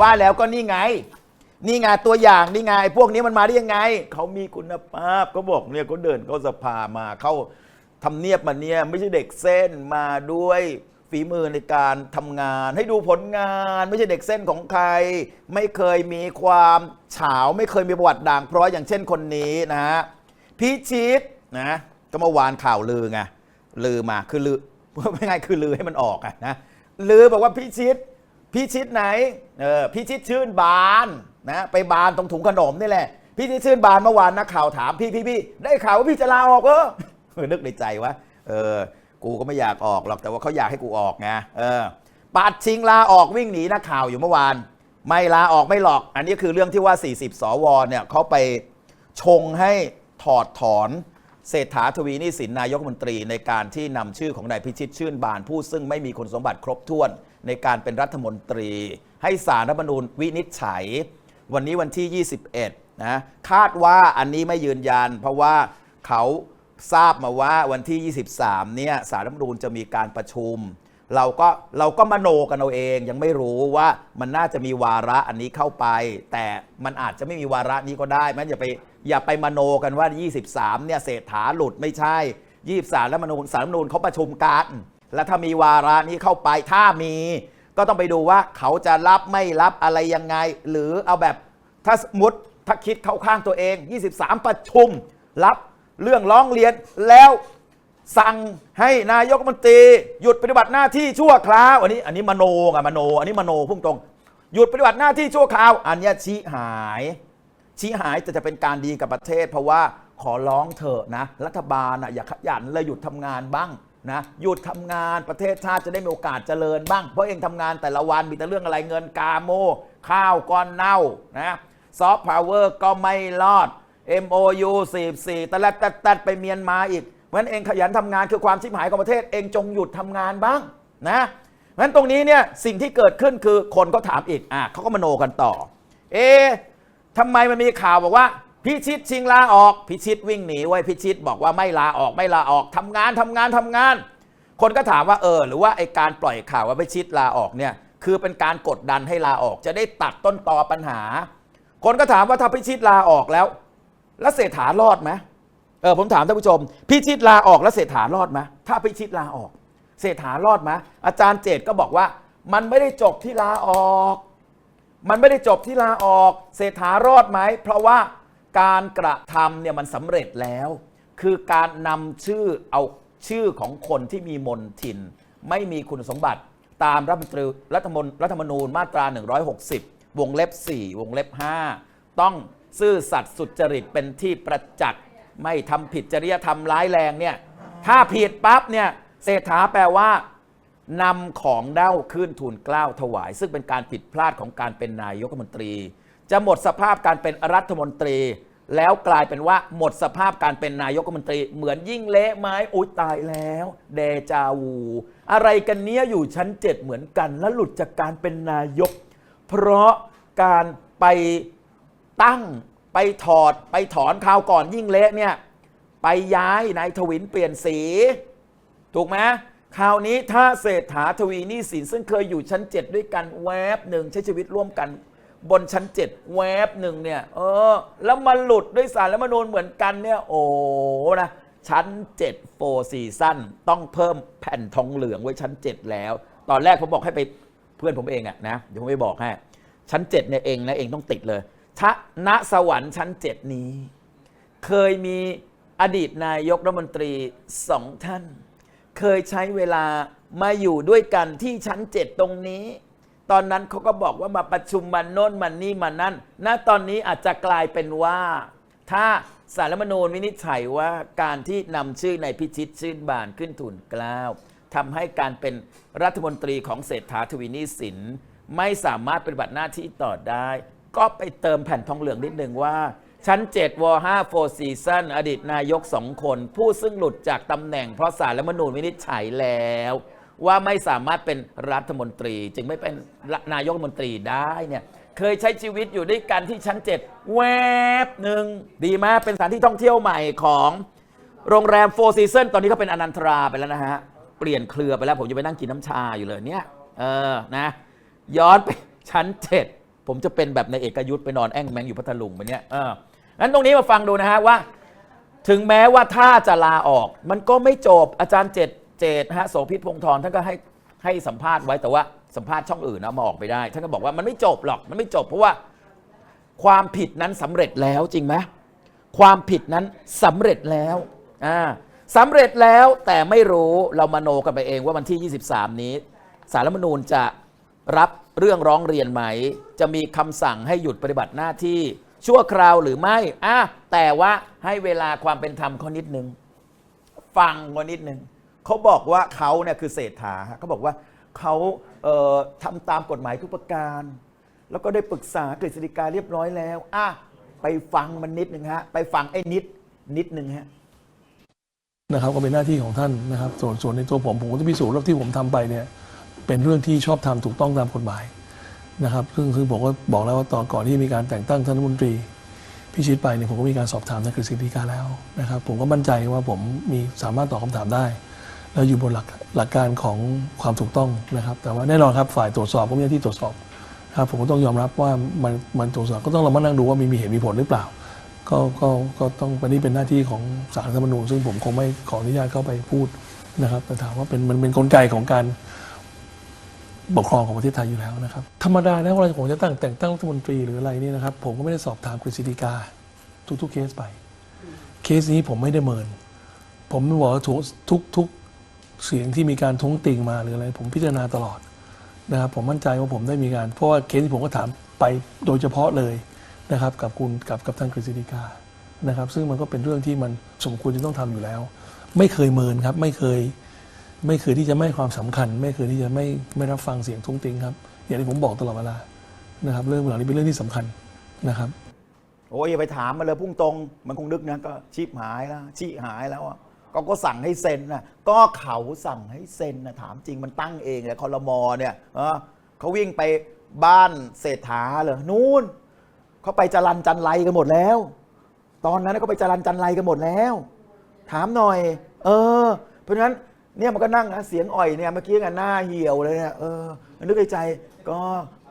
ว่าแล้วก็นี่ไง นี่ไงตัวอย่างนี่ไง พวกนี้มันมาได้ยังไง เขามีคุณภาพเขาบอกเนี่ยเขาเดินเขาสภามาเข้าทำเนียบมาเนี่ยไม่ใช่เด็กเส้นมาด้วยฝีมือในการทำงาน ให้ดูผลงาน ไม่ใช่เด็กเส้นของใคร ไม่เคยมีความเฉาไม่เคยมีประวัติด่างเพราะอย่างเช่นคนนี้นะฮะพิชิตนะก็เมื่อวานข่าวลือไงลือมาคือลือไม่ไงายคือลือให้มันออกอะนะลือบอกว่าพิชิต พี่ชิดไหนเออพี่ชิดชื่นบานนะไปบานตรงถุงขนมนี่แหละ พี่ชิดชื่นบานเมื่อวานนักข่าวถามพี่พี่พี่ได้ข่าวว่าพี่จะลาออกเออเอนึกในใจว่าเออกูก็ไม่อยากออกหรอกแต่ว่าเขาอยากให้กูออกไงเออปัดชิงลาออกวิ่งหนีนักข่าวอยู่เมื่อวาน ไม่ลาออกไม่หรอก อันนี้คือเรื่องที่ว่า 40 สวเนี่ยเขาไปชงให้ถอดถอนเศรษฐาทวีนิสินนายกมนตรีในการที่นำชื่อของนายพิชิตชื่นบานผู้ซึ่งไม่มีคุณสมบัติครบถ้วน ในการเป็นรัฐมนตรี ให้สารรัฐมนูญวินิจฉัย วันนี้วันที่ 21 นะคาดว่าอันนี้ไม่ยืนยัน เพราะว่าเขาทราบมาว่าวันที่ 23 เนี่ยสารรัฐมนูญจะมีการประชุม เราก็เราก็มโนกันเอาเองยังไม่รู้ว่ามันน่าจะมีวาระอันนี้เข้าไป แต่มันอาจจะไม่มีวาระนี้ก็ได้มันอย่าไปอย่าไปมโนกันว่า 23 เนี่ยเศรษฐาหลุดไม่ใช่ 23 แล้วมนูญสารรัฐมนูญเขาประชุมกัน แล้วถ้ามีวาระนี้เข้าไปถ้ามี ก็ต้องไปดูว่าเขาจะรับไม่รับอะไรยังไง หรือเอาแบบถ้าสมมติถ้าคิดเข้าข้างตัวเอง 23 ประชุม รับเรื่องร้องเรียนแล้วสั่งให้นายกรัฐมนตรี หยุดปฏิบัติหน้าที่ชั่วคราว อันนี้อันนี้มโนไงมโน อันนี้มโนพุ่งตรง หยุดปฏิบัติหน้าที่ชั่วคราว อันนี้ชี้หาย ชี้หายแต่จะเป็นการดีกับประเทศ เพราะว่าขอร้องเถอะนะ รัฐบาลนะอย่าขยันเลยหยุดทำงานบ้าง นะหยุดทำงานประเทศชาติจะได้มีโอกาสเจริญบ้าง เพราะเองทำงานแต่ละวันมีแต่เรื่องอะไรเงินกาโม ข้าวก้อนเน่านะซอฟต์พาวเวอร์ก็ไม่รอด MOU 44ตะลัดตัดตัดไปเมียนมาอีกเพราะฉะนั้นเองขยันทำงานคือความชิบหายของประเทศเองจงหยุดทำงานบ้างนะเพราะฉะนั้นตรงนี้เนี่ยสิ่งที่เกิดขึ้นคือคนก็ถามอีกอะเขาก็มโนกันต่อ เอะทำไมมันมีข่าวบอกว่า พิชิตชิงลาออกพิชิตวิ่งหนีไว้พิชิตบอกว่าไม่ลาออกไม่ลาออกทำงานทำงานทำงาน คนก็ถามว่าเออ หรือว่าไอการปล่อยข่าวว่าพิชิตลาออกเนี่ยคือเป็นการกดดันให้ลาออก จะได้ตัดต้นตอปัญหา คนก็ถามว่าถ้าพิชิตลาออกแล้ว แล้วเศรษฐารอดไหมเออผมถามท่านผู้ชม พิชิตลาออกแล้วเศรษฐารอดไหมถ้าพิชิตลาออก เศรษฐารอดไหมอาจารย์เจตก็บอกว่า มันไม่ได้จบที่ลาออก มันไม่ได้จบที่ลาออก เศรษฐารอดไหมเพราะว่า การกระทำเนี่ยมันสำเร็จแล้ว คือการนำชื่อเอาชื่อของคนที่มีมนทิน ไม่มีคุณสมบัติตามรัฐมนตรีรัฐมนรัฐธรรมนูญมาตรา 160 วงเล็บ 4 วงเล็บ 5 ต้องซื่อสัตย์สุจริตเป็นที่ประจักษ์ไม่ทำผิดจริยธรรมร้ายแรงเนี่ยถ้าผิดปั๊บเนี่ยเศรษฐาแปลว่านำของเด้าขึ้นทูลกล้าวถวาย ซึ่งเป็นการผิดพลาดของการเป็นนายกรัฐมนตรี จะหมดสภาพการเป็นรัฐมนตรี แล้วกลายเป็นว่าหมดสภาพการเป็นนายกรัฐมนตรี เหมือนยิ่งเละไม้อุ้ยตายแล้ว เดจาวู อะไรกันเนี้ยอยู่ชั้นเจ็ดเหมือนกัน แล้วหลุดจากการเป็นนายก เพราะการไปตั้งไปถอดไปถอนคราวก่อนยิ่งเละเนี่ยไปย้ายนายทวินเปลี่ยนสี ถูกไหมคราวนี้ถ้าเศรษฐาทวีนิสินซึ่งเคยอยู่ชั้น 7 ด้วยกันแวบหนึ่งใช้ชีวิตร่วมกัน บนชั้น 7 แวบหนึ่งเนี่ยเออ แล้วมาหลุดด้วยสารแล้วมานูนเหมือนกันเนี่ย โอ้นะ ชั้น 7 โฟซีซั่นต้องเพิ่มแผ่นทองเหลืองไว้ชั้น 7 แล้ว ตอนแรกผมบอกให้ไปเพื่อนผมเองอะนะเดี๋ยวผมไปบอกให้ชั้น 7 เนี่ยเองนะเองต้องติดเลยชะณสวรรค์ชั้น 7 นี้ เคยมีอดีตนายกรัฐมนตรีสองท่าน เคยใช้เวลามาอยู่ด้วยกันที่ชั้นเจ็ดตรงนี้ ตอนนั้นเขาก็บอกว่ามาประชุมมันโน้นมันนี่มันนั่นณตอนนี้อาจจะกลายเป็นว่า ถ้าสารรัฐธรรมนูญวินิจฉัยว่าการที่นำชื่อในพิชิตชื่นบานขึ้นทุนเกล้าวทำให้การเป็นรัฐมนตรีของเศรษฐาทวีนิสิน ไม่สามารถปฏิบัติหน้าที่ต่อได้ ก็ไปเติมแผ่นทองเหลืองนิดหนึ่งว่า ชั้น 7ว5โฟซีซันอดีตนายกสองคน ผู้ซึ่งหลุดจากตำแหน่งเพราะสารรัฐธรรมนูญวินิจฉัยแล้ว ว่าไม่สามารถเป็นรัฐมนตรี จึงไม่เป็นนายกรัฐมนตรีได้เนี่ยเคยใช้ชีวิตอยู่ด้วยกันที่ชั้น7แวบหนึ่งดีมากเป็นสถานที่ท่องเที่ยวใหม่ของโรงแรมโฟร์ซีซันตอนนี้เขาเป็นอนันทราไปแล้วนะฮะ เปลี่ยนเครือไปแล้วผมจะไปนั่งกินน้ำชาอยู่เลยเนี่ยเออนะย้อนไปชั้น7ผมจะเป็นแบบในเอกยุทธไปนอนแอ่งแมงอยู่พัทลุงไปเนี่ยเอองั้นตรงนี้มาฟังดูนะฮะว่า ถึงแม้ว่าถ้าจะลาออก มันก็ไม่จบอาจารย์เจต เจตนะฮะโสภิตพงษ์ธรท่านก็ให้ให้สัมภาษณ์ไว้แต่ว่าสัมภาษณ์ช่องอื่นนะมาออกไปได้ ท่านก็บอกว่ามันไม่จบหรอกมันไม่จบเพราะว่าความผิดนั้นสำเร็จแล้วจริงไหมความผิดนั้นสำเร็จแล้วอ่าสำเร็จแล้วแต่ไม่รู้เรามโนกันไปเองว่าวันที่ 23 นี้สารรัฐธรรมนูญจะรับเรื่องร้องเรียนไหม จะมีคำสั่งให้หยุดปฏิบัติหน้าที่ชั่วคราวหรือไม่อะแต่ว่าให้เวลาความเป็นธรรมเขานิดนึง ฟังเขานิดนึง เขาบอกว่าเขาเนี่ยคือเศรษฐาฮะเขาบอกว่าเขาเอ่อทำตามกฎหมายทุกประการ แล้วก็ได้ปรึกษากฤษฎีกาเรียบร้อยแล้วอะไปฟังมันนิดหนึ่งฮะ ไปฟังไอ้นิดนิดหนึ่งฮะ นะครับก็เป็นหน้าที่ของท่านนะครับส่วนส่วนในตัวผมผมก็จะพิสูจน์ว่าที่ผมทำไปเนี่ยเป็นเรื่องที่ชอบทำถูกต้องตามกฎหมายนะครับซึ่งซึ่งผมก็บอกแล้วว่าตอนก่อนที่มีการแต่งตั้งท่านรัฐมนตรีพิชิตไปเนี่ยผมก็มีการสอบถามทางกฤษฎีกาแล้วนะครับผมก็มั่นใจว่าผมมีสามารถตอบคำถามได้ แล้วอยู่บนหลักหลักการของความถูกต้องนะครับ แต่ว่าแน่นอนครับฝ่ายตรวจสอบก็มีหน้าที่ตรวจสอบครับผมก็ต้องยอมรับว่ามันมันตรวจสอบก็ต้องเรามานั่งดูว่ามีมีเหตุมีผลหรือเปล่า ก็ก็ก็ต้องเป็นนี่เป็นหน้าที่ของศารัฐธรรมนูญซึ่งผมคงไม่ขออนุญาตเข้าไปพูดนะครับแต่ถามว่าเป็นมันเป็นกลไกของการปกครองของประเทศไทยอยู่แล้วนะครับ ธรรมดาแล้วเวลาผมจะตั้งแต่งตั้งรัฐมนตรีหรืออะไรนี่นะครับ ผมก็ไม่ได้สอบถามกฤษฎีกาทุกๆเคสไป เคสนี้ผมไม่ได้เมิน ผมบอกว่าทุกทุก เสียงที่มีการท้วงติงมาหรืออะไรผมพิจารณาตลอดนะครับผมมั่นใจว่าผมได้มีการ เพราะว่าเคสที่ผมก็ถามไปโดยเฉพาะเลยนะครับกับคุณกับกับทางกฤษฎีกานะครับ ซึ่งมันก็เป็นเรื่องที่มันสมควรจะต้องทำอยู่แล้ว ไม่เคยเมินครับไม่เคย ไม่เคยที่จะไม่ความสำคัญ ไม่เคยที่จะไม่ไม่รับฟังเสียงท้วงติงครับอย่างที่ผมบอกตลอดเวลานะครับ เรื่องเหล่านี้เป็นเรื่องที่สำคัญนะครับโอ้ยอย่าไปถามมันเลยพุ่งตรง มันคงนึกนะก็ชีพหายแล้วชีหายแล้วอะ ก็ก็สั่งให้เซ็นนะก็เขาสั่งให้เซ็นนะถามจริงมันตั้งเองเลยคอรมอเนี่ยเออเขาวิ่งไปบ้านเศรษฐาเลยนู่นเขาไปจรันจันไรกันหมดแล้ว ตอนนั้นเขาไปจรันจันไรกันหมดแล้ว ถามหน่อย เออ เพราะฉะนั้นเนี่ยมันก็นั่งนะเสียงอ่อยเนี่ยเมื่อกี้ไงหน้าเหี่ยวเลยเนี่ยเออนึกในใจก็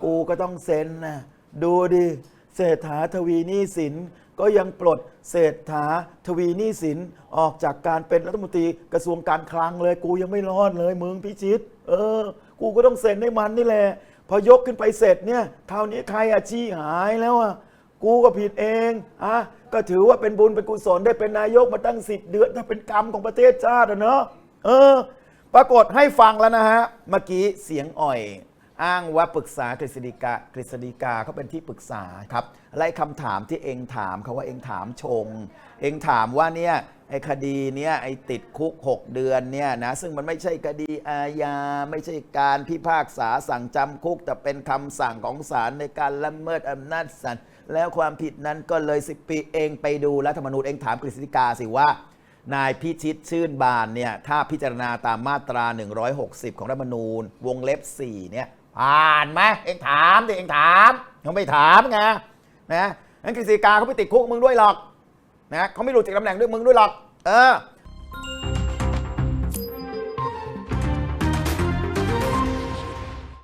กูก็ต้องเซ็นนะดูดิเศรษฐาทวีนี้สิน ก็ยังปลดเศรษฐาทวีหนี้สินออกจากการเป็นรัฐมนตรีกระทรวงการคลังเลย กูยังไม่รอดเลยมึงพิชิต เออ กูก็ต้องเซ็นให้มันนี่แหละพอยกขึ้นไปเสร็จเนี่ยคราวนี้ใครอาชีหายแล้วอะกูก็ผิดเองอะก็ถือว่าเป็นบุญเป็นกุศลได้เป็นนายกมาตั้งสิบเดือนถ้าเป็นกรรมของประเทศชาติอะเนาะเออ ปรากฏให้ฟังแล้วนะฮะ เมื่อกี้เสียงอ่อย อ้างว่าปรึกษากฤษฎีกากฤษฎีกาเขาเป็นที่ปรึกษาครับไล่คำถามที่เองถามเขาว่าเองถามชง เองถามว่าเนี่ยไอ้คดีเนี้ยไอ้ติดคุก 6 เดือนเนี่ยนะซึ่งมันไม่ใช่คดีอาญาไม่ใช่การพิพากษาสั่งจำคุก แต่เป็นคำสั่งของศาลในการละเมิดอำนาจศาลแล้วความผิดนั้นก็เลยสิปีเองไปดูรัฐธรรมนูญเองถามกฤษฎีกาสิว่า นายพิชิตชื่นบานเนี่ยถ้าพิจารณาตามมาตรา 160 ของรัฐธรรมนูญ วงเล็บ4เนี่ย ผ่านไหมเองถามดิเองถามเขาไม่ถามไงนะงั้นกฤษฎีกาเขาไม่ติดคุกมึงด้วยหรอกนะเขาไม่หลุดจากตำแหน่งด้วยมึงด้วยหรอก เออ